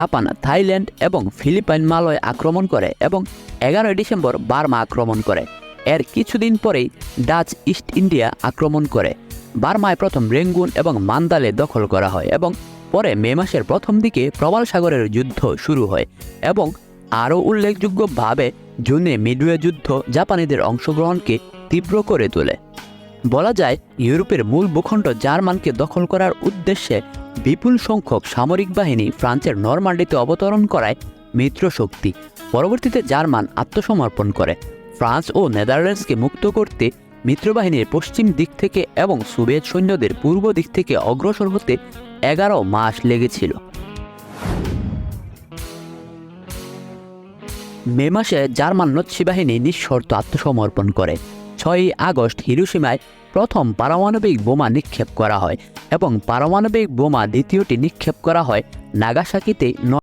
Japan, Thailand এবং Philippine Malay আক্রমণ করে এবং এগারোই ডিসেম্বর বার্মা আক্রমণ করে। এর কিছুদিন পরেই ডাচ ইস্ট ইন্ডিয়া আক্রমণ করে। বার্মায় প্রথম রেঙ্গুন এবং মান্দালে দখল করা হয় এবং পরে মে মাসের প্রথম দিকে প্রবাল সাগরের যুদ্ধ শুরু হয় এবং আরও উল্লেখযোগ্যভাবে জুনে মিডওয়ে যুদ্ধ জাপানিদের অংশগ্রহণকে তীব্র করে তোলে। বলা যায়, ইউরোপের মূল ভূখণ্ড জার্মানকে দখল করার উদ্দেশ্যে বিপুল সংখ্যক সামরিক বাহিনী ফ্রান্সের নরমান্ডিতে অবতরণ করায় মিত্র শক্তি। পরবর্তীতে জার্মান আত্মসমর্পণ করে। ফ্রান্স ও নেদারল্যান্ডসকে মুক্ত করতে মিত্রবাহিনীর পশ্চিম দিক থেকে এবং সোভিয়েত সৈন্যদের পূর্ব দিক থেকে অগ্রসর হতে এগারো মাস লেগেছিল। মে মাসে জার্মান নৎসি বাহিনী নিঃশর্ত আত্মসমর্পণ করে। ছয়ই আগস্ট হিরোসীমায় প্রথম পারমাণবিক বোমা নিক্ষেপ করা হয় এবং পারমাণবিক বোমা দ্বিতীয়টি নিক্ষেপ করা হয় নাগাসাকিতে